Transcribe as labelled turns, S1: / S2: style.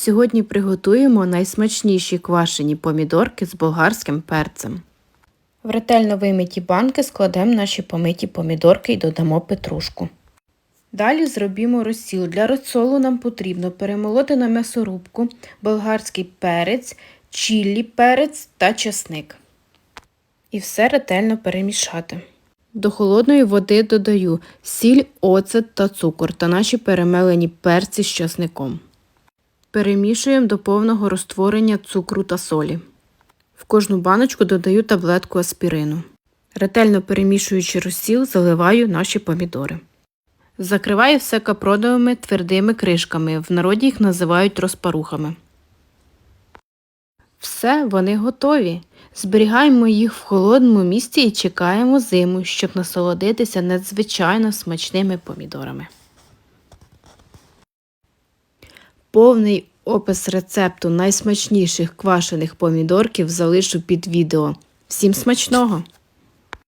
S1: Сьогодні приготуємо найсмачніші квашені помідорки з болгарським перцем. В ретельно вимиті банки складемо наші помиті помідорки і додамо петрушку. Далі зробимо розсіл. Для розсолу нам потрібно перемолоти на м'ясорубку болгарський перець, чіллі перець та чесник. І все ретельно перемішати. До холодної води додаю сіль, оцет та цукор та наші перемелені перці з часником. Перемішуємо до повного розтворення цукру та солі. В кожну баночку додаю таблетку аспірину. Ретельно перемішуючи розсіл, заливаю наші помідори. Закриваю все капроновими твердими кришками. В народі їх називають розпарухами. Все, вони готові. Зберігаємо їх в холодному місці і чекаємо зиму, щоб насолодитися надзвичайно смачними помідорами. Повний опис рецепту найсмачніших квашених помідорків залишу під відео. Всім смачного!